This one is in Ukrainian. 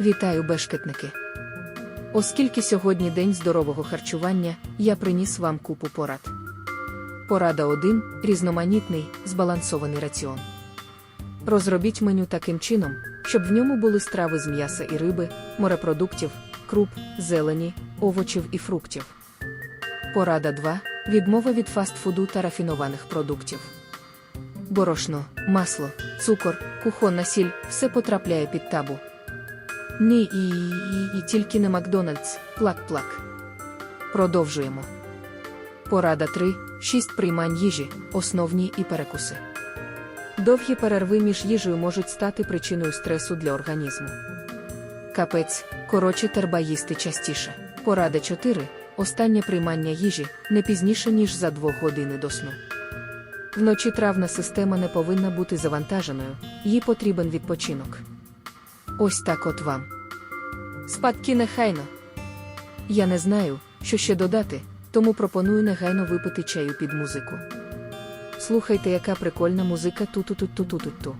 Вітаю, бешкетники! Оскільки сьогодні день здорового харчування, я приніс вам купу порад. Порада 1. Різноманітний, збалансований раціон. Розробіть меню таким чином, щоб в ньому були страви з м'яса і риби, морепродуктів, круп, зелені, овочів і фруктів. Порада 2. Відмова від фастфуду та рафінованих продуктів. Борошно, масло, цукор, кухонна сіль все потрапляє під табу. Ні, і, і, і тільки не Макдональдс, плак-плак. Продовжуємо. Порада 3. 6 приймань їжі, основні і перекуси. Довгі перерви між їжею можуть стати причиною стресу для організму. Капець, коротше, терба їсти частіше. Порада 4. Останнє приймання їжі не пізніше, ніж за 2 години до сну. Вночі травна система не повинна бути завантаженою, їй потрібен відпочинок. Ось так от вам. Спадки нехайно. Я не знаю, що ще додати, тому пропоную негайно випити чаю під музику. Слухайте, яка прикольна музика ту-ту-ту-ту-ту-ту.